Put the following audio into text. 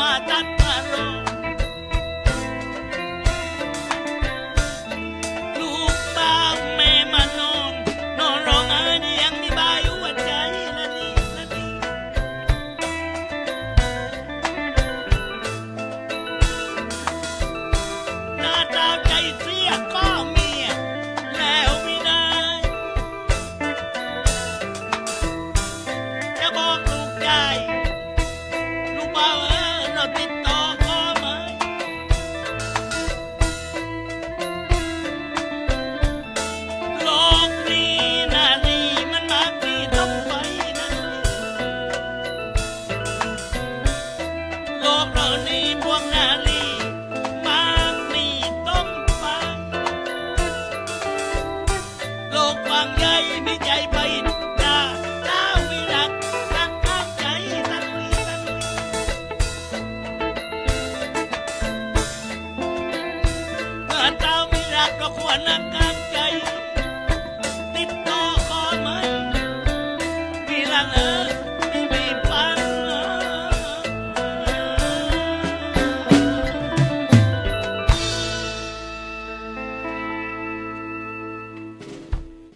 My dad. โลกนี้นานี่มันมากที่ต้องไปนั้นโลกเรานีพวกนาลีมากนีต้องไป โลกกางใหญ่ไม่ใหญ่ wanaka